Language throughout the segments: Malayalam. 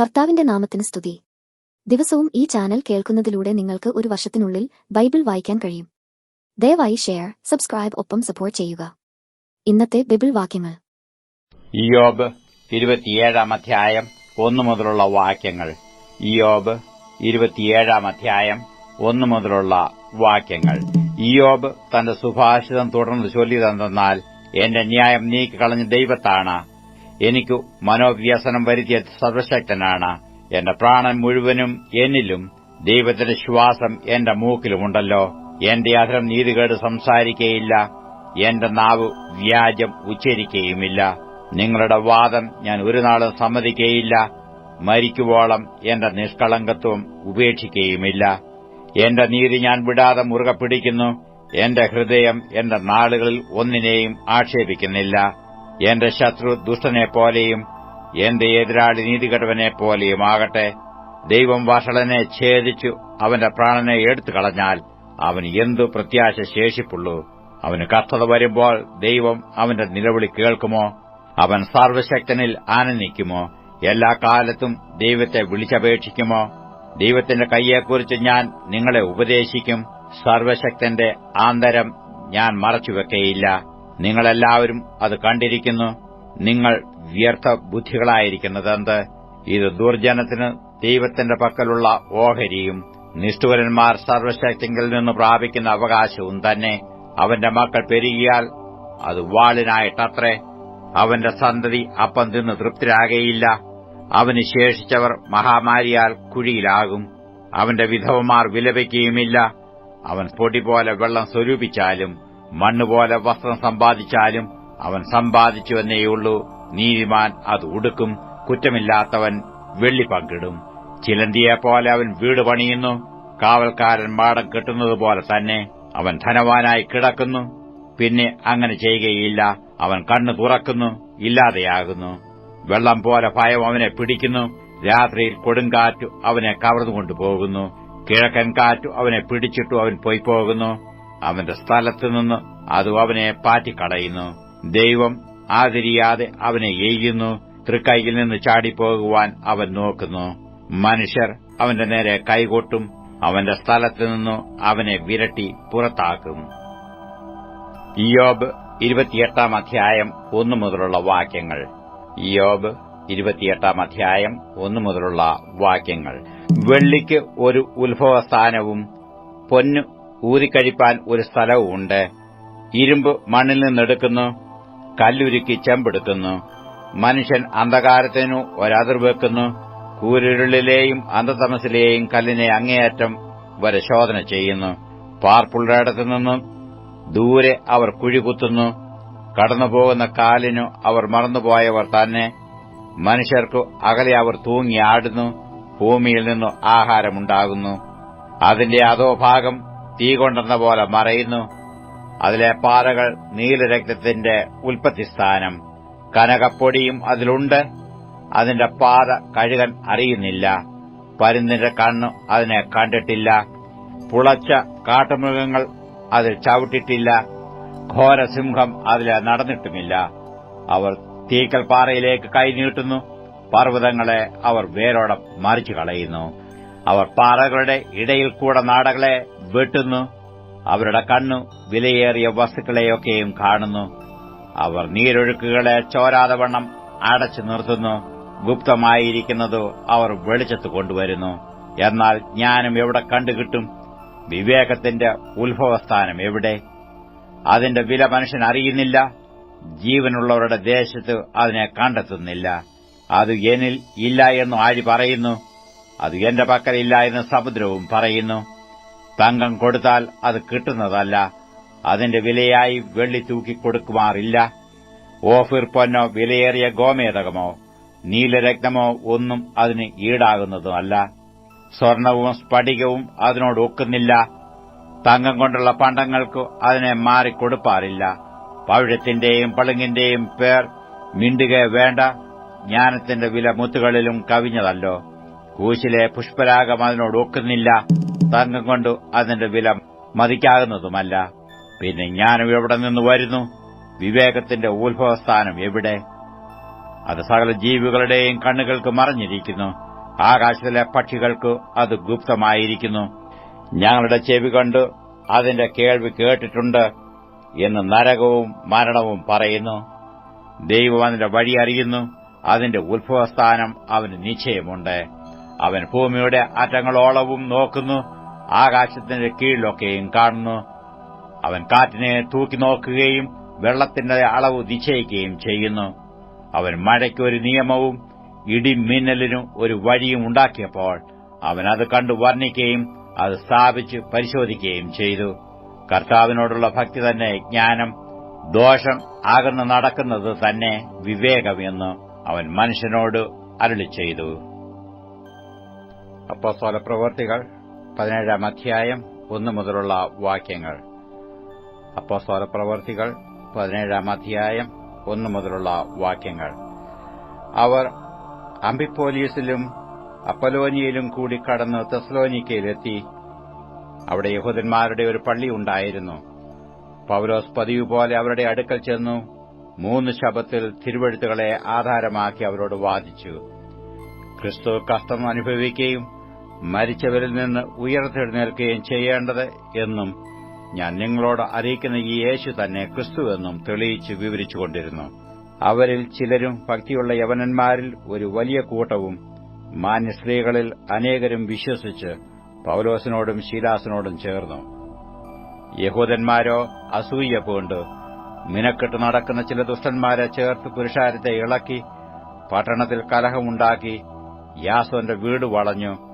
കർത്താവിന്റെ നാമത്തിന് സ്തുതി. ദിവസവും ഈ ചാനൽ കേൾക്കുന്നതിലൂടെ നിങ്ങൾക്ക് ഒരു വർഷത്തിനുള്ളിൽ ബൈബിൾ വായിക്കാൻ കഴിയും. ദയവായി ഷെയർ സബ്സ്ക്രൈബ് ഒപ്പം സപ്പോർട്ട് ചെയ്യുക. ഇന്നത്തെ ബൈബിൾ വാക്യങ്ങൾ. ഇയോബ് ഇരുപത്തിയേഴാം അധ്യായം ഒന്നു മുതലുള്ള വാക്യങ്ങൾ. ഇയോബ് ഇരുപത്തിയേഴാം അധ്യായം ഒന്നു മുതലുള്ള വാക്യങ്ങൾ. ഇയോബ് തന്റെ സുഭാഷിതം തുടർന്ന് ചൊല്ലിയതെന്നാൽ എന്റെ ന്യായം നീക്കിക്കളഞ്ഞ ദൈവത്താണ് എനിക്കു മനോവ്യസനം വരുത്തിയ സർവശക്തനാണ്. എന്റെ പ്രാണൻ മുഴുവനും എന്നിലും ദൈവത്തിന്റെ ശ്വാസം എന്റെ മൂക്കിലുമുണ്ടല്ലോ. എന്റെ അധരം നീതികേട് സംസാരിക്കുകയില്ല എന്റെ നാവ് വ്യാജം ഉച്ചരിക്കുകയുമില്ല നിങ്ങളുടെ വാദം ഞാൻ ഒരു നാളും സമ്മതിക്കുകയില്ല മരിക്കുവോളം എന്റെ നിഷ്കളങ്കത്വം ഉപേക്ഷിക്കുകയുമില്ല എന്റെ നീതി ഞാൻ വിടാതെ മുറുകെ പിടിക്കുന്നു. എന്റെ ഹൃദയം എന്റെ നാളുകളിൽ ഒന്നിനെയും ആക്ഷേപിക്കുന്നില്ല. എന്റെ ശത്രു ദുഷ്ടനെപ്പോലെയും എന്റെ എതിരാളി നീതികടവനെ പോലെയും ആകട്ടെ ദൈവം വഷളനെ ഛേദിച്ചു അവന്റെ പ്രാണനെ എടുത്തു കളഞ്ഞാൽ അവന് എന്തു പ്രത്യാശ ശേഷിപ്പുള്ളൂ? അവന് കഷ്ടത വരുമ്പോൾ ദൈവം അവന്റെ നിലവിളി കേൾക്കുമോ? അവൻ സർവശക്തനിൽ ആനന്ദിക്കുമോ? എല്ലാ കാലത്തും ദൈവത്തെ വിളിച്ചപേക്ഷിക്കുമോ? ദൈവത്തിന്റെ കൈയെക്കുറിച്ച് ഞാൻ നിങ്ങളെ ഉപദേശിക്കും. സർവശക്തന്റെ ആന്തരം ഞാൻ മറച്ചുവെക്കയില്ല. നിങ്ങളെല്ലാവരും അത് കണ്ടിരിക്കുന്നു. നിങ്ങൾ വ്യർത്ഥ ബുദ്ധികളായിരിക്കുന്നതെന്ത്? ഇത് ദുർജനത്തിന് ദൈവത്തിന്റെ പക്കലുള്ള ഓഹരിയും നിഷ്ഠുവരന്മാർ സർവശക്തിങ്കിൽ നിന്ന് പ്രാപിക്കുന്ന അവകാശവും തന്നെ അവന്റെ മക്കൾ പെരുകിയാൽ അത് വാളിനായിട്ടത്രേ. അവന്റെ സന്തതി അപ്പം തിന്ന് തൃപ്തരാകയില്ല. അവന് ശേഷിച്ചവർ മഹാമാരിയാൽ കുഴിയിലാകും. അവന്റെ വിധവമാർ വിലപിക്കുകയുമില്ല. അവൻ പൊടി പോലെ വെള്ളം സ്വരൂപിച്ചാലും മണ്ണുപോലെ വസ്ത്രം സമ്പാദിച്ചാലും അവൻ സമ്പാദിച്ചുവെന്നേയുള്ളൂ. നീതിമാൻ അത് ഉടുക്കും കുറ്റമില്ലാത്തവൻ വെള്ളി പങ്കിടും. ചിലന്തിയെപ്പോലെ അവൻ വീട് പണിയുന്നു കാവൽക്കാരൻ മാടം കെട്ടുന്നതുപോലെ തന്നെ അവൻ ധനവാനായി കിടക്കുന്നു. പിന്നെ അങ്ങനെ ചെയ്യുകയില്ല അവൻ കണ്ണു തുറക്കുന്നു ഇല്ലാതെയാകുന്നു. വെള്ളം പോലെ ഭയം അവനെ പിടിക്കുന്നു രാത്രിയിൽ കൊടുങ്കാറ്റു അവനെ കവർന്നുകൊണ്ടുപോകുന്നു കിഴക്കൻ കാറ്റു അവനെ പിടിച്ചിട്ടു അവൻ പോയിപ്പോകുന്നു അവന്റെ സ്ഥലത്തുനിന്ന് അത് അവനെ പാറ്റിക്കളയുന്നു. ദൈവം ആദരിയാതെ അവനെ എയ്യുന്നു. തൃക്കൈയിൽ നിന്ന് ചാടിപ്പോകുവാൻ അവൻ നോക്കുന്നു. മനുഷ്യർ അവന്റെ നേരെ കൈകൊട്ടും അവന്റെ സ്ഥലത്തു നിന്നു അവനെ വിരട്ടി പുറത്താക്കും. യോബ് ഇരുപത്തിയെട്ടാം അധ്യായം ഒന്നു മുതലുള്ള വാക്യങ്ങൾ. യോബ് ഇരുപത്തിയെട്ടാം അധ്യായം ഒന്നു മുതലുള്ള വാക്യങ്ങൾ. വെള്ളിക്ക് ഒരു ഉത്ഭവസ്ഥാനവും പൊന്ന് ഊതിക്കഴിപ്പാൻ ഒരു സ്ഥലവുമുണ്ട് ഇരുമ്പ് മണ്ണിൽ നിന്നെടുക്കുന്നു കല്ലുരുക്കി ചെമ്പെടുക്കുന്നു. മനുഷ്യൻ അന്ധകാരത്തിനു ഒരതിർ വെക്കുന്നു കൂരിരുളിലെയും അന്ധതമസിലെയും കല്ലിനെ അങ്ങേയറ്റം വരെ ശോധന ചെയ്യുന്നു. പാർപ്പുള്ളയിടത്തു നിന്നും ദൂരെ അവർ കുഴികുത്തുന്നു. കടന്നുപോകുന്ന കാലിനു അവർ മറന്നുപോയവർ തന്നെ. മനുഷ്യർക്കു അകലെ അവർ തൂങ്ങിയാടുന്നു ഭൂമിയിൽ നിന്നു ആഹാരമുണ്ടാകുന്നു. അതിന്റെ അധോഭാഗം തീ കൊണ്ടെന്ന പോലെ മറയുന്നു. അതിലെ പാറകൾ നീലരക്തത്തിന്റെ ഉൽപ്പത്തിസ്ഥാനം കനകപ്പൊടിയും അതിലുണ്ട്. അതിന്റെ പാത കഴുകൻ അറിയുന്നില്ല. പരുന്നിന്റെ കണ്ണു അതിനെ കണ്ടിട്ടില്ല. പുളച്ച കാട്ടുമൃഗങ്ങൾ അതിൽ ചവിട്ടിട്ടില്ല. ഘോരസിംഹം അതിലെ നടന്നിട്ടുമില്ല. അവർ തീക്കൽ പാറയിലേക്ക് കൈനീട്ടുന്നു. പർവതങ്ങളെ അവർ വേരോടെ മറിച്ചു കളയുന്നു അവർ പാറകളുടെ ഇടയിൽ കൂടെ നാടകളെ വെട്ടുന്നു. അവരുടെ കണ്ണു വിലയേറിയ വസ്തുക്കളെയൊക്കെയും കാണുന്നു. അവർ നീരൊഴുക്കുകളെ ചോരാതെ വണ്ണം അടച്ചു നിർത്തുന്നു. ഗുപ്തമായിരിക്കുന്നതോ അവർ വെളിച്ചത്ത് കൊണ്ടുവരുന്നു. എന്നാൽ ജ്ഞാനം എവിടെ കണ്ടുകിട്ടും? വിവേകത്തിന്റെ ഉത്ഭവസ്ഥാനം എവിടെ? അതിന്റെ വില മനുഷ്യൻ അറിയുന്നില്ല. ജീവനുള്ളവരുടെ ദേശത്ത് അതിനെ കണ്ടെത്തുന്നില്ല. അത് എന്നിൽ ഇല്ല എന്ന് ആഴി പറയുന്നു? അത് എന്റെ പക്കലില്ല എന്ന് സമുദ്രവും പറയുന്നു. തങ്കം കൊടുത്താൽ അത് കിട്ടുന്നതല്ല. അതിന്റെ വിലയായി വെള്ളി തൂക്കി കൊടുക്കുമാറില്ല. ഓഫിർ പൊന്നോ വിലയേറിയ ഗോമേതകമോ നീലരത്നമോ ഒന്നും അതിന് ഈടാകുന്നതുമല്ല. സ്വർണവും സ്ഫടികവും അതിനോട് ഒക്കുന്നില്ല. തങ്കം കൊണ്ടുള്ള പണ്ടങ്ങൾക്ക് അതിനെ മാറിക്കൊടുപ്പാറില്ല. പവിഴത്തിന്റെയും പളുങ്ങിന്റെയും പേർ മിണ്ടുക വേണ്ട. ജ്ഞാനത്തിന്റെ വില മുത്തുകളിലും കവിഞ്ഞതല്ലോ. കൂശിലെ പുഷ്പരാഗം അതിനോട് ഒക്കുന്നില്ല തങ്കം കൊണ്ട് അതിന്റെ വില മതിക്കാകുന്നതുമല്ല. പിന്നെ ജ്ഞാനം എവിടെ നിന്ന് വരുന്നു? വിവേകത്തിന്റെ ഉത്ഭവസ്ഥാനം എവിടെ? അത് സകല ജീവികളുടെയും കണ്ണുകൾക്ക് മറഞ്ഞിരിക്കുന്നു. ആകാശത്തിലെ പക്ഷികൾക്ക് അത് ഗുപ്തമായിരിക്കുന്നു. ഞങ്ങളുടെ ചെവി കണ്ട് അതിന്റെ കേൾവി കേട്ടിട്ടുണ്ട് എന്ന് നരകവും മരണവും പറയുന്നു. ദൈവം അതിന്റെ വഴി അറിയുന്നു. അതിന്റെ ഉത്ഭവസ്ഥാനം അവന് നിശ്ചയമുണ്ട്. അവൻ ഭൂമിയുടെ അറ്റങ്ങളോളവും നോക്കുന്നു ആകാശത്തിന്റെ കീഴിലൊക്കെയും കാണുന്നു. അവൻ കാറ്റിനെ തൂക്കി നോക്കുകയും വെള്ളത്തിന്റെ അളവ് നിശ്ചയിക്കുകയും ചെയ്യുന്നു. അവൻ മഴയ്ക്ക് ഒരു നിയമവും ഇടിമിന്നലിനും ഒരു വഴിയും ഉണ്ടാക്കിയപ്പോൾ അവൻ അത് കണ്ടു വർണിക്കുകയും അത് സ്ഥാപിച്ച് പരിശോധിക്കുകയും ചെയ്തു. കർത്താവിനോടുള്ള ഭക്തി തന്നെ ജ്ഞാനം ദോഷം ആകുന്ന നടക്കുന്നത് തന്നെ വിവേകമെന്ന് അവൻ മനുഷ്യനോട് അരുളി ചെയ്തു. അപ്പോസ്തല പ്രവൃത്തികൾ പതിനേഴാം അധ്യായം ഒന്നു മുതലുള്ള വാക്യങ്ങൾ. അപ്പോസ്തോല പ്രവൃത്തികൾ പതിനേഴാം അധ്യായം ഒന്നു മുതലുള്ള വാക്യങ്ങൾ. അവർ അംബിപ്പോലീസിലും അപ്പലോനിയയിലും കൂടി കടന്ന് തെസ്ലോനിക്കയിലെത്തി. അവിടെ യഹൂദന്മാരുടെ ഒരു പള്ളി ഉണ്ടായിരുന്നു. പൌലോസ് പതിവ് പോലെ അവരുടെ അടുക്കൽ ചെന്നു മൂന്ന് ശബത്തിൽ തിരുവഴുത്തുകളെ ആധാരമാക്കി അവരോട് വാദിച്ചു. ക്രിസ്തു കഷ്ടം അനുഭവിക്കുകയും മരിച്ചവരിൽ നിന്ന് ഉയർത്തെഴുന്നേൽക്കുകയും ചെയ്യേണ്ടത് എന്നും ഞാൻ നിങ്ങളോട് അറിയിക്കുന്ന ഈ യേശു തന്നെ ക്രിസ്തുവെന്നും തെളിയിച്ച് വിവരിച്ചുകൊണ്ടിരുന്നു. അവരിൽ ചിലരും ഭക്തിയുള്ള യവനന്മാരിൽ ഒരു വലിയ കൂട്ടവും മാന്യസ്ത്രീകളിൽ അനേകരും വിശ്വസിച്ച് പൌലോസിനോടും ശീലാസിനോടും ചേർന്നു. യഹൂദന്മാരോ അസൂയ പൂണ്ട്. മിനക്കെട്ട് നടക്കുന്ന ചില ദുഷ്ടന്മാരെ ചേർത്ത് പുരുഷാരത്തെ ഇളക്കി പട്ടണത്തിൽ കലഹമുണ്ടാക്കി യാസോന്റെ വീട് വളഞ്ഞു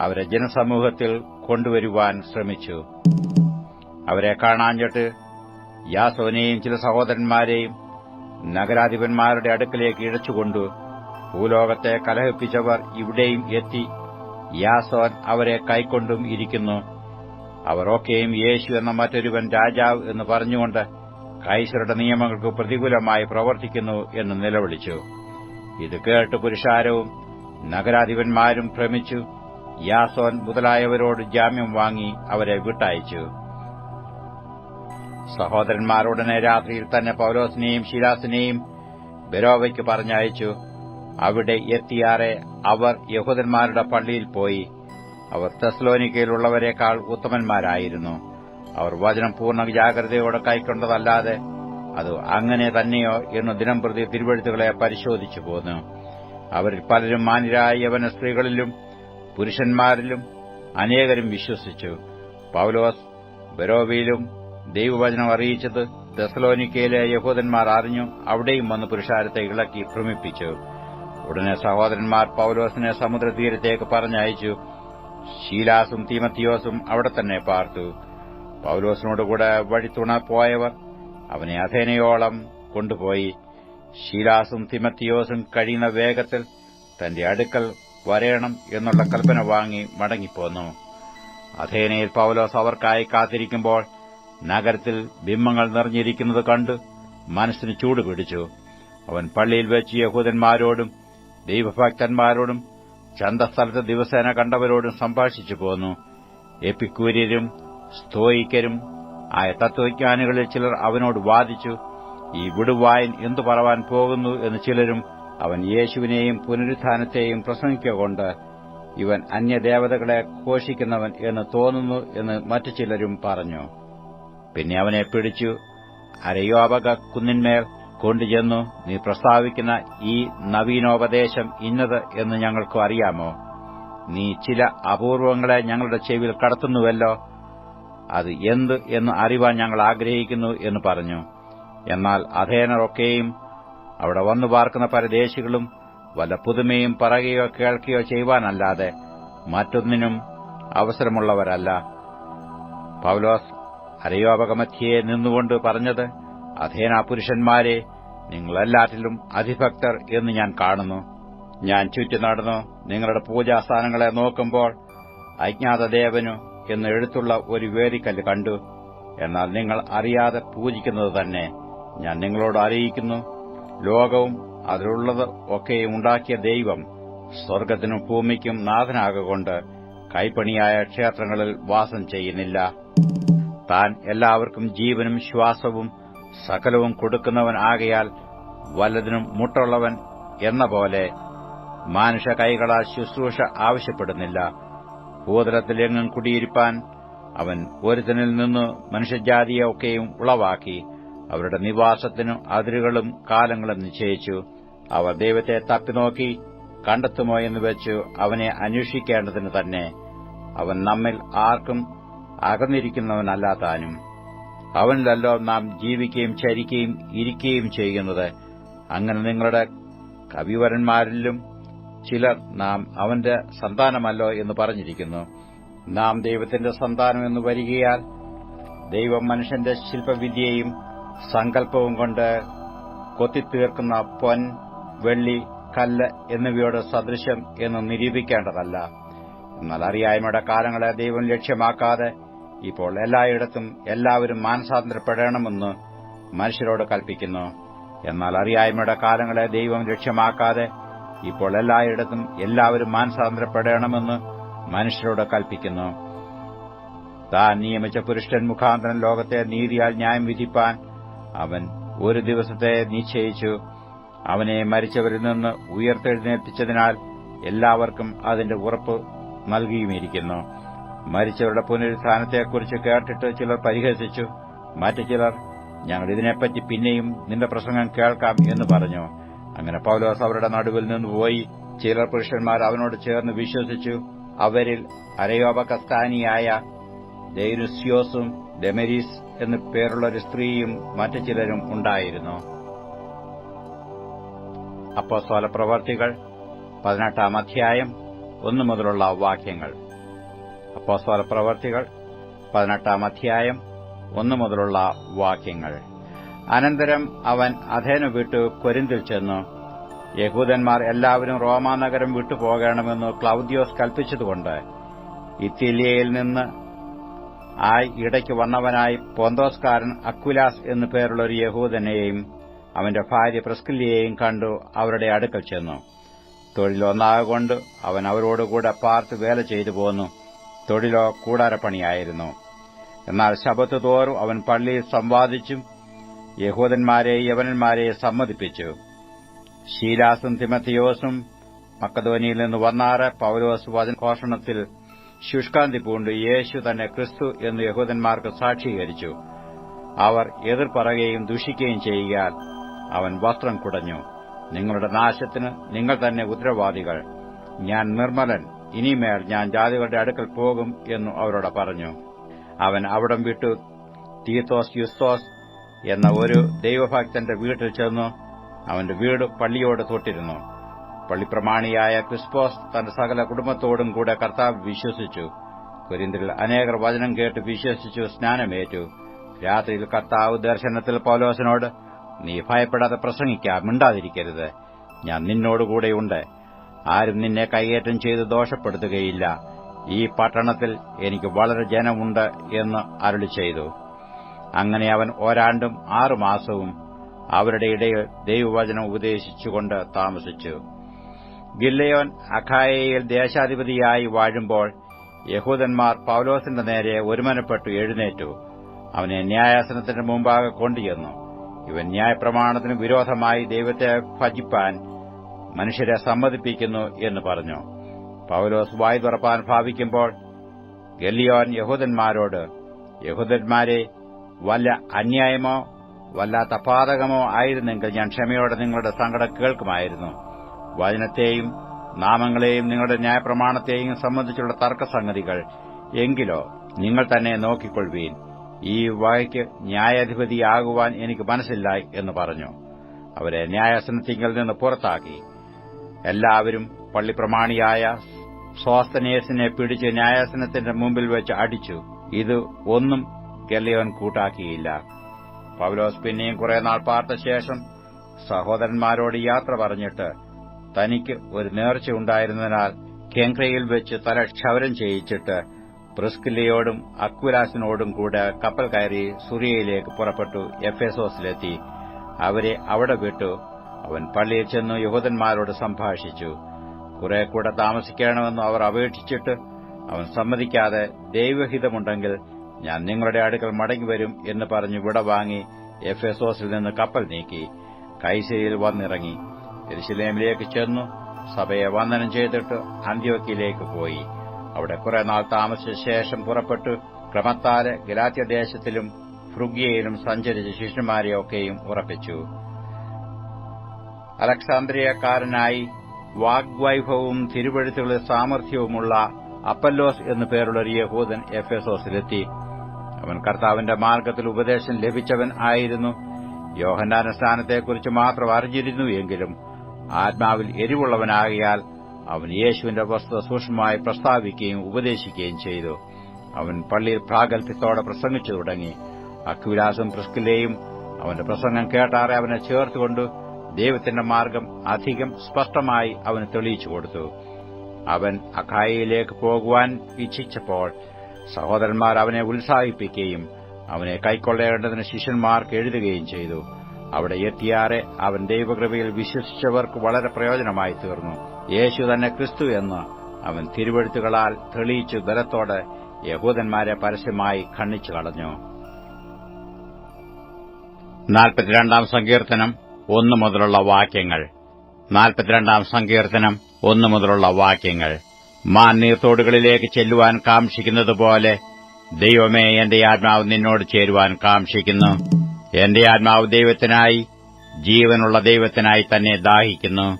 അവരെ ജനസമൂഹത്തിൽ കൊണ്ടുവരുവാൻ ശ്രമിച്ചു. അവരെ കാണാഞ്ഞിട്ട് യാസോനെയും ചില സഹോദരന്മാരെയും നഗരാധിപന്മാരുടെ അടുക്കലേക്ക് ഇഴച്ചുകൊണ്ടു ഭൂലോകത്തെ കലഹിപ്പിച്ചവർ ഇവിടെയും എത്തി. യാസോൻ അവരെ കൈക്കൊണ്ടും ഇരിക്കുന്നു. അവരൊക്കെയും യേശു എന്ന മറ്റൊരുവൻ രാജാവ് എന്ന് പറഞ്ഞുകൊണ്ട് കൈസരുടെ നിയമങ്ങൾക്ക് പ്രതികൂലമായി പ്രവർത്തിക്കുന്നു എന്ന് നിലവിളിച്ചു. ഇത് കേട്ട് പുരുഷാരവും നഗരാധിപന്മാരും ഭ്രമിച്ചു. യാസോൻ മുതലായവരോട് ജാമ്യം വാങ്ങി അവരെ വിട്ടയച്ചു. സഹോദരന്മാരുടനെ രാത്രിയിൽ തന്നെ പൌലോസിനെയും ശിലാസിനെയും ബെരോവയ്ക്ക് പറഞ്ഞയച്ചു. അവിടെ എത്തിയാറെ അവർ യഹൂദന്മാരുടെ പള്ളിയിൽ പോയി. അവർ തെസ്ലോനിക്കയിലുള്ളവരെക്കാൾ ഉത്തമന്മാരായിരുന്നു. അവർ വചനം പൂർണ ജാഗ്രതയോടെ കൈക്കൊണ്ടതല്ലാതെ അത് അങ്ങനെ തന്നെയോ എന്ന് ദിനംപ്രതി തിരുവഴുത്തുകളെ പരിശോധിച്ചു പോന്നു. അവരിൽ പലരും മാന്യരായ യവന സ്ത്രീകളിലും പുരുഷന്മാരിലും അനേകരും വിശ്വസിച്ചു. പൌലോസ് ബരോബിയിലും ദൈവവചനം അറിയിച്ചത് തെസലോനിക്കയിലെ യഹൂദന്മാർ അറിഞ്ഞു അവിടെയും വന്ന് പുരുഷാരത്തെ ഇളക്കി ഭ്രമിപ്പിച്ചു. ഉടനെ സഹോദരന്മാർ പൌലോസിനെ സമുദ്രതീരത്തേക്ക് പറഞ്ഞയച്ചു. ശീലാസും തീമത്തിയോസും അവിടെ തന്നെ പാർത്തു. പൌലോസിനോടുകൂടെ വഴിത്തുണ പോയവർ അവനെ അഥേനയോളം കൊണ്ടുപോയി. ശീലാസും തിമത്തിയോസും കഴിയുന്ന വേഗത്തിൽ തന്റെ അടുക്കൽ വരേണം എന്നുള്ള കൽപ്പന വാങ്ങി മടങ്ങിപ്പോന്നു. അഥേനയിൽ പൌലോസ് അവർക്കായി കാത്തിരിക്കുമ്പോൾ നഗരത്തിൽ ബിംബങ്ങൾ നിറഞ്ഞിരിക്കുന്നത് കണ്ട് മനസ്സിന് ചൂടുപിടിച്ചു അവൻ പള്ളിയിൽ വെച്ച് യഹൂദന്മാരോടും ദൈവഭക്തന്മാരോടും ചന്തസ്ഥലത്ത് ദിവസേന കണ്ടവരോടും സംഭാഷിച്ചു പോന്നു. എപ്പിക്കൂര്യരും സ്തോയിക്കരും ആയ തത്വജ്ഞാനികളിൽ ചിലർ അവനോട് വാദിച്ചു ഈ വിടുവായൻ എന്തു പറവാൻ പോകുന്നു? എന്ന് ചിലരും അവൻ യേശുവിനെയും പുനരുത്ഥാനത്തെയും പ്രസംഗിക്കൊണ്ട് ഇവൻ അന്യദേവതകളെ ഘോഷിക്കുന്നവൻ എന്ന് തോന്നുന്നു എന്ന് മറ്റു ചിലരും പറഞ്ഞു. പിന്നെ അവനെ പിടിച്ചു അരയോപക കുന്നിന്മേൽ കൊണ്ടുചെന്നു നീ പ്രസ്താവിക്കുന്ന ഈ നവീനോപദേശം ഇന്നത് എന്ന് ഞങ്ങൾക്ക് അറിയാമോ? നീ ചില അപൂർവങ്ങളെ ഞങ്ങളുടെ ചെവിയിൽ കടത്തുന്നുവല്ലോ. അത് എന്ത് എന്ന് അറിവാൻ ഞങ്ങൾ ആഗ്രഹിക്കുന്നു എന്ന് പറഞ്ഞു. എന്നാൽ അധേനറൊക്കെയും അവിടെ വന്നു പാർക്കുന്ന പരദേശികളും വല്ല പുതുമയും പറയുകയോ കേൾക്കുകയോ ചെയ്യുവാനല്ലാതെ മറ്റൊന്നിനും അവസരമുള്ളവരല്ല. പൗലോസ് അരയോപകമധ്യയെ നിന്നുകൊണ്ട് പറഞ്ഞത് അധേന പുരുഷന്മാരെ നിങ്ങളെല്ലാറ്റിലും അധിഭക്തർ എന്ന് ഞാൻ കാണുന്നു. ഞാൻ ചുറ്റി നടന്നു നിങ്ങളുടെ പൂജാസ്ഥാനങ്ങളെ നോക്കുമ്പോൾ അജ്ഞാതദേവനു എന്ന് എഴുത്തുള്ള ഒരു വേദിക്കല്ല് കണ്ടു. എന്നാൽ നിങ്ങൾ അറിയാതെ പൂജിക്കുന്നത് തന്നെ ഞാൻ നിങ്ങളോട് അറിയിക്കുന്നു. ലോകവും അതിലുള്ളത് ഒക്കെയും ഉണ്ടാക്കിയ ദൈവം സ്വർഗത്തിനും ഭൂമിക്കും നാഥനാകൊണ്ട് കൈപ്പണിയായ ക്ഷേത്രങ്ങളിൽ വാസം ചെയ്യുന്നില്ല. താൻ എല്ലാവർക്കും ജീവനും ശ്വാസവും സകലവും കൊടുക്കുന്നവൻ ആകയാൽ വല്ലതിനും മുട്ടുള്ളവൻ എന്ന പോലെ മാനുഷ കൈകളാൽ ശുശ്രൂഷ ആവശ്യപ്പെടുന്നില്ല. ഭൂതലത്തിലെങ്ങും കുടിയിരിപ്പാൻ അവൻ ഒരുതനിൽ നിന്ന് മനുഷ്യജാതിയെ ഒക്കെയും ഉളവാക്കി അവരുടെ നിവാസത്തിനും അതിരുകളും കാലങ്ങളും നിശ്ചയിച്ചു. അവർ ദൈവത്തെ തപ്പിനോക്കി കണ്ടെത്തുമോ എന്ന് വെച്ചു അവനെ അന്വേഷിക്കേണ്ടതിന് തന്നെ. അവൻ നമ്മിൽ ആർക്കും അകന്നിരിക്കുന്നവനല്ലാത്താനും അവനിലല്ലോ നാം ജീവിക്കുകയും ചരിക്കുകയും ഇരിക്കുകയും ചെയ്യുന്നത്. അങ്ങനെ നിങ്ങളുടെ കവിവരന്മാരിലും ചിലർ നാം അവന്റെ സന്താനമല്ലോ എന്ന് പറഞ്ഞിരിക്കുന്നു. നാം ദൈവത്തിന്റെ സന്താനം എന്ന് വരികയാൽ ദൈവം മനുഷ്യന്റെ ശില്പവിദ്യയും സങ്കല്പവും കൊണ്ട് കൊത്തിത്തീർക്കുന്ന പൊൻ വെള്ളി കല്ല് എന്നിവയോട് സദൃശ്യം എന്ന് നിരൂപിക്കേണ്ടതല്ല. എന്നാൽ അറിയായ്മയുടെ കാലങ്ങളെ ദൈവം ലക്ഷ്യമാക്കാതെ ഇപ്പോൾ എല്ലായിടത്തും എല്ലാവരും മാനസാന്തരപ്പെടണമെന്ന് മനുഷ്യരോട് കൽപ്പിക്കുന്നു. എന്നാൽ അറിയായ്മയുടെ കാലങ്ങളെ ദൈവം ലക്ഷ്യമാക്കാതെ ഇപ്പോൾ എല്ലായിടത്തും എല്ലാവരും മാനസാന്തരപ്പെടണമെന്ന് മനുഷ്യരോട് കൽപ്പിക്കുന്നു. താൻ നിയമിച്ച പുരുഷൻ മുഖാന്തരം ലോകത്തെ നീതിയാൽ ന്യായം വിധിപ്പാൻ അവൻ ഒരു ദിവസത്തെ നിശ്ചയിച്ചു. അവനെ മരിച്ചവരിൽ നിന്ന് ഉയർത്തെഴുന്നേൽപ്പിച്ചതിനാൽ എല്ലാവർക്കും അതിന്റെ ഉറപ്പ് നൽകിയുമിരിക്കുന്നു. മരിച്ചവരുടെ പുനരുത്ഥാനത്തെക്കുറിച്ച് കേട്ടിട്ട് ചിലർ പരിഹസിച്ചു. മറ്റു ചിലർ ഞങ്ങൾ ഇതിനെപ്പറ്റി പിന്നെയും നിന്റെ പ്രസംഗം കേൾക്കാം എന്ന് പറഞ്ഞു. അങ്ങനെ പൗലോസ് അവരുടെ നടുവിൽ നിന്ന് പോയി. ചിലർ പുരുഷന്മാർ അവനോട് ചേർന്ന് വിശ്വസിച്ചു. അവരിൽ അരയോപകസ്ഥാനിയായ ദൈരുസ്യോസും ഡെമരീസ് എന്നു പേരുള്ള ഒരു സ്ത്രീയും മറ്റു ചിലരും ഉണ്ടായിരുന്നു. അപ്പോ പ്രവർത്തികൾ പതിനെട്ടാം അധ്യായം ഒന്നു മുതലുള്ള വാക്യങ്ങൾ. അപ്പോ പ്രവർത്തികൾ പതിനെട്ടാം അധ്യായം ഒന്നു മുതലുള്ള വാക്യങ്ങൾ. അനന്തരം അവൻ അധേനു വിട്ടു കൊരിന്തിൽ ചെന്നു. യഹൂദന്മാർ എല്ലാവരും റോമാനഗരം വിട്ടുപോകണമെന്ന് ക്ലൌദ്യോസ് കൽപ്പിച്ചതുകൊണ്ട് ഇറ്റലിയയിൽ നിന്ന് ആയി ഇടയ്ക്ക് വന്നവനായി പോന്തോസ്കാരൻ അക്വിലാസ് എന്നു പേരുള്ള ഒരു യഹൂദനെയും അവന്റെ ഭാര്യ പ്രസ്കില്ലിയെയും കണ്ടു അവരുടെ അടുക്കൽ ചെന്നു. തൊഴിലൊന്നാകൊണ്ട് അവൻ അവരോടുകൂടെ പാർത്ത് വേല ചെയ്തു പോന്നു. തൊഴിലോ കൂടാരപ്പണിയായിരുന്നു. എന്നാൽ ശബത്ത് തോറും അവൻ പള്ളിയിൽ സംവാദിച്ചും യഹൂദന്മാരെ യവനന്മാരെ സമ്മതിപ്പിച്ചു. ശീലാസും തിമത്തിയോസും മക്കധോനിയിൽ നിന്ന് വന്നാറ് പൗലോസ് വചനഘോഷണത്തിൽ ശുഷ്കാന്തി പൂണ്ട് യേശു തന്നെ ക്രിസ്തു എന്ന് യഹൂദന്മാർക്ക് സാക്ഷീകരിച്ചു. അവർ എതിർ പറയുകയും ദുഷിക്കുകയും ചെയ്യുകയാൽ അവൻ വസ്ത്രം കുടഞ്ഞു. നിങ്ങളുടെ നാശത്തിന് നിങ്ങൾ തന്നെ ഉത്തരവാദികൾ. ഞാൻ നിർമ്മലൻ ഇനിമേൽ ഞാൻ ജാതികളുടെ അടുക്കൽ പോകും എന്നു അവരോട് പറഞ്ഞു. അവൻ അവിടം വിട്ടു തീത്തോസ് യുസ്തോസ് എന്ന ഒരു ദൈവഭക്തന്റെ വീട്ടിൽ ചെന്നു അവന്റെ വീട് പള്ളിയോട് തൊട്ടിരുന്നു. പള്ളിപ്രമാണിയായ ക്രിസ്പോസ് തന്റെ സകല കുടുംബത്തോടും കൂടെ കർത്താവ് വിശ്വസിച്ചു. കുരിന്തിൽ അനേകർ വചനം കേട്ട് വിശ്വസിച്ചു സ്നാനമേറ്റു. രാത്രിയിൽ കർത്താവ് ദർശനത്തിൽ പൗലോസിനോട് നീ ഭയപ്പെടാതെ പ്രസംഗിക്കാം മിണ്ടാതിരിക്കരുത്. ഞാൻ നിന്നോടുകൂടെയുണ്ട്. ആരും നിന്നെ കൈയേറ്റം ചെയ്ത് ദോഷപ്പെടുത്തുകയില്ല. ഈ പട്ടണത്തിൽ എനിക്ക് വളരെ ജനമുണ്ട് എന്ന് അരുളി ചെയ്തു. അങ്ങനെ അവൻ ഒരാണ്ടും ആറുമാസവും അവരുടെ ഇടയിൽ ദൈവവചനം ഉപദേശിച്ചുകൊണ്ട് താമസിച്ചു. ഗില്ലയോൻ അഖായയിൽ ദേശാധിപതിയായി വാഴുമ്പോൾ യഹൂദന്മാർ പൌലോസിന്റെ നേരെ ഒരുമനപ്പെട്ടു എഴുന്നേറ്റു. അവനെ ന്യായാസനത്തിന്റെ മുമ്പാകെ കൊണ്ടുചെന്നു. ഇവൻ ന്യായപ്രമാണത്തിന് വിരോധമായി ദൈവത്തെ ഭജിപ്പാൻ മനുഷ്യരെ സമ്മതിപ്പിക്കുന്നു എന്ന് പറഞ്ഞു. പൌലോസ് വായു തുറപ്പാൻ ഭാവിക്കുമ്പോൾ ഗല്ലിയോൻ യഹൂദന്മാരോട് യഹൂദന്മാരെ വല്ല അന്യായമോ വല്ലാത്ത പാതകമോ ആയിരുന്നെങ്കിൽ ഞാൻ ക്ഷമയോടെ നിങ്ങളുടെ സങ്കടം കേൾക്കുമായിരുന്നു. വചനത്തെയും നാമങ്ങളെയും നിങ്ങളുടെ ന്യായപ്രമാണത്തെയും സംബന്ധിച്ചുള്ള തർക്കസംഗതികൾ എങ്കിലോ നിങ്ങൾ തന്നെ നോക്കിക്കൊള്ളുവീൻ. ഈ വകയ്ക്ക് ന്യായാധിപതിയാകുവാൻ എനിക്ക് മനസ്സില്ല എന്ന് പറഞ്ഞു. അവരെ ന്യായാസനത്തിങ്കിൽ നിന്ന് പുറത്താക്കി. എല്ലാവരും പള്ളിപ്രമാണിയായ സ്വാസ്ഥനേസിനെ പിടിച്ച് ന്യായാസനത്തിന്റെ മുമ്പിൽ വെച്ച് അടിച്ചു. ഇത് ഒന്നും ഗല്ലിയോൻ കൂട്ടാക്കിയില്ല. പൗലോസ് പിന്നെയും കുറെ നാൾ പാർത്ത ശേഷം സഹോദരന്മാരോട് യാത്ര പറഞ്ഞിട്ട് തനിക്ക് ഒരു നേർച്ച ഉണ്ടായിരുന്നതിനാൽ കെങ്ക്രയിൽ വെച്ച് തല ക്ഷവരം ചെയ്യിച്ചിട്ട് പ്രിസ്കില്ലയോടും അക്വിലാസിനോടും കൂടെ കപ്പൽ കയറി സുറിയയിലേക്ക് പുറപ്പെട്ടു എഫേസോസിലെത്തി. അവരെ അവിടെ വിട്ടു. അവൻ പള്ളിയിൽ ചെന്നു യഹൂദന്മാരോട് സംഭാഷിച്ചു. കുറെ കൂടെ താമസിക്കണമെന്ന് അവർ അപേക്ഷിച്ചിട്ട് അവൻ സമ്മതിക്കാതെ ദൈവഹിതമുണ്ടെങ്കിൽ ഞാൻ നിങ്ങളുടെ അടുക്കൽ മടങ്ങിവരും എന്ന് പറഞ്ഞു വിട വാങ്ങി എഫേസോസിൽ നിന്ന് കപ്പൽ നീക്കി. കൈസയിൽ വന്നിറങ്ങി. എരുശലേമിലേക്ക് ചെന്നു. സഭയെ വന്ദനം ചെയ്തിട്ട് അന്ത്യോക്കിയിലേക്ക് പോയി. അവിടെ കുറെ നാൾ താമസിച്ച ശേഷം പുറപ്പെട്ടു. ക്രമത്താൽ ഗലാത്യദേശത്തിലും ഫ്രുഗിയയിലും സഞ്ചരിച്ച ശിഷ്യന്മാരെയൊക്കെയും ഉറപ്പിച്ചു. അലക്സാന്ദ്രിയക്കാരനായി വാഗ്വൈഭവവും തിരുവഴുത്തുകളുടെ സാമർഥ്യവുമുള്ള അപ്പല്ലോസ് എന്നു പേരുള്ള ഒരു യഹൂദൻ എഫേസോസിലെത്തി. അവൻ കർത്താവിന്റെ മാർഗത്തിൽ ഉപദേശം ലഭിച്ചവൻ ആയിരുന്നു. യോഹന്നാന സ്ഥാനത്തെക്കുറിച്ച് മാത്രം അറിഞ്ഞിരുന്നു എങ്കിലും ആത്മാവിൽ എരിവുള്ളവനാകിയാൽ അവൻ യേശുവിന്റെ വസ്തുത സൂക്ഷ്മമായി പ്രസ്താവിക്കുകയും ഉപദേശിക്കുകയും ചെയ്തു. അവൻ പള്ളിയിൽ പ്രാഗൽഭ്യത്തോടെ പ്രസംഗിച്ചു തുടങ്ങി. അക്വിലാസും പ്രിസ്കിലെയും അവന്റെ പ്രസംഗം കേട്ടാറെ അവനെ ചേർത്തുകൊണ്ട് ദൈവത്തിന്റെ മാർഗം അധികം സ്പഷ്ടമായി അവന് തെളിയിച്ചു കൊടുത്തു. അവൻ അഖായയിലേക്ക് പോകുവാൻ ഇച്ഛിച്ചപ്പോൾ സഹോദരന്മാർ അവനെ ഉത്സാഹിപ്പിക്കുകയും അവനെ കൈക്കൊള്ളേണ്ടതിന് ശിഷ്യന്മാർക്ക് എഴുതുകയും ചെയ്തു. അവിടെ എത്തിയാറെ അവൻ ദൈവകൃപയിൽ വിശ്വസിച്ചവർക്ക് വളരെ പ്രയോജനമായി തീർന്നു. യേശു തന്നെ ക്രിസ്തു എന്ന് അവൻ തിരുവഴുത്തുകളാൽ തെളിയിച്ചു ബലത്തോടെ യഹൂദന്മാരെ പരസ്യമായി ഖണ്ഡിച്ചു കളഞ്ഞു. നാൽപ്പത്തിരണ്ടാം സങ്കീർത്തനം ഒന്നു മുതലുള്ള വാക്യങ്ങൾ. നാൽപ്പത്തിരണ്ടാം സങ്കീർത്തനം ഒന്നു മുതലുള്ള വാക്യങ്ങൾ. മാന്നീർത്തോടുകളിലേക്ക് ചെല്ലുവാൻ കാംക്ഷിക്കുന്നതുപോലെ ദൈവമേ എന്റെ ആത്മാവ് നിന്നോട് ചേരുവാൻ കാംക്ഷിക്കുന്നു. എന്റെ ആത്മാവ് ദൈവത്തിനായി ജീവനുള്ള ദൈവത്തിനായി തന്നെ ദാഹിക്കുന്നു.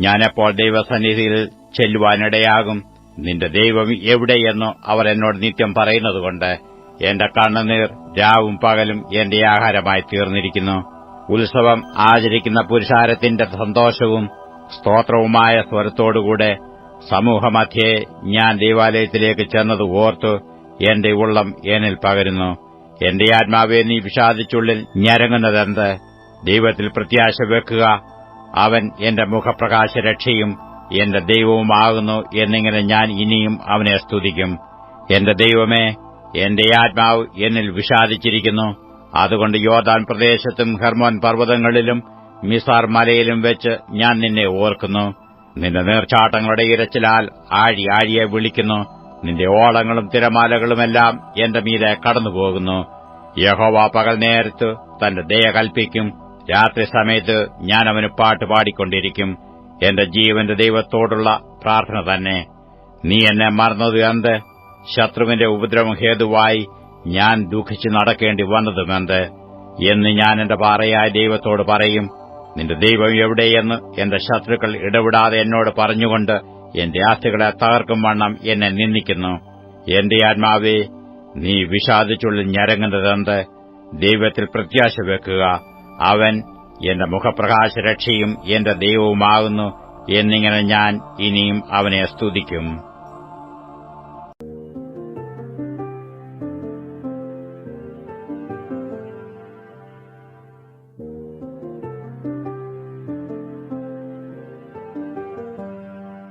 ഞാനെപ്പോൾ ദൈവസന്നിധിയിൽ ചെല്ലുവാനിടയാകും. നിന്റെ ദൈവം എവിടെയെന്നോ അവർ എന്നോട് നിത്യം പറയുന്നതുകൊണ്ട് എന്റെ കണ്ണുനീർ രാവും പകലും എന്റെ ആഹാരമായി തീർന്നിരിക്കുന്നു. ഉത്സവം ആചരിക്കുന്ന പുരുഷാരത്തിന്റെ സന്തോഷവും സ്തോത്രവുമായ സ്വരത്തോടുകൂടെ സമൂഹമധ്യേ ഞാൻ ദൈവാലയത്തിലേക്ക് ചെന്നത് ഓർത്തു എന്റെ ഉള്ളം എന്നിൽ പകരുന്നു. എന്റെ ആത്മാവെ നീ വിഷാദിച്ചുള്ളിൽ ഞരങ്ങുന്നതെന്ത്? ദൈവത്തിൽ പ്രത്യാശ വെക്കുക. അവൻ എന്റെ മുഖപ്രകാശ രക്ഷയും എന്റെ ദൈവവുമാകുന്നു എന്നിങ്ങനെ ഞാൻ ഇനിയും അവനെ സ്തുതിക്കും. എന്റെ ദൈവമേ എന്റെ ആത്മാവ് എന്നിൽ വിഷാദിച്ചിരിക്കുന്നു. അതുകൊണ്ട് യോദാൻ പ്രദേശത്തും ഹെർമോൻ പർവതങ്ങളിലും മിസാർ മലയിലും വെച്ച് ഞാൻ നിന്നെ ഓർക്കുന്നു. നിന്റെ നീർച്ചാട്ടങ്ങളുടെ ഇരച്ചിലാൽ ആഴി ആഴിയെ വിളിക്കുന്നു. നിന്റെ ഓളങ്ങളും തിരമാലകളുമെല്ലാം എന്റെ മീതെ കടന്നുപോകുന്നു. യഹോവ പകൽ നേരത്ത് തന്റെ ദയ കൽപ്പിക്കും രാത്രി സമയത്ത് ഞാൻ അവന് പാട്ട് പാടിക്കൊണ്ടിരിക്കും. എന്റെ ജീവന്റെ ദൈവത്തോടുള്ള പ്രാർത്ഥന തന്നെ. നീ എന്നെ മറന്നത് എന്ത്? ശത്രുവിന്റെ ഉപദ്രവം ഹേതുവായി ഞാൻ ദുഃഖിച്ച് നടക്കേണ്ടി വന്നതുമെന്ത് എന്ന് ഞാൻ എന്റെ പാറയായ ദൈവത്തോട് പറയും. നിന്റെ ദൈവം എവിടെയെന്ന് എന്റെ ശത്രുക്കൾ ഇടപെടാതെ എന്നോട് പറഞ്ഞുകൊണ്ട് എന്റെ ആസ്തികളെ തകർക്കും വണ്ണം എന്നെ നിന്ദിക്കുന്നു. എന്റെ ആത്മാവേ നീ വിഷാദിച്ചുള്ളിൽ ഞരങ്ങുന്നതെന്ത്? ദൈവത്തിൽ പ്രത്യാശ വെക്കുക. അവൻ എന്റെ മുഖപ്രകാശ രക്ഷയും എന്റെ ദൈവവുമാകുന്നു എന്നിങ്ങനെ ഞാൻ ഇനിയും അവനെ സ്തുതിക്കും.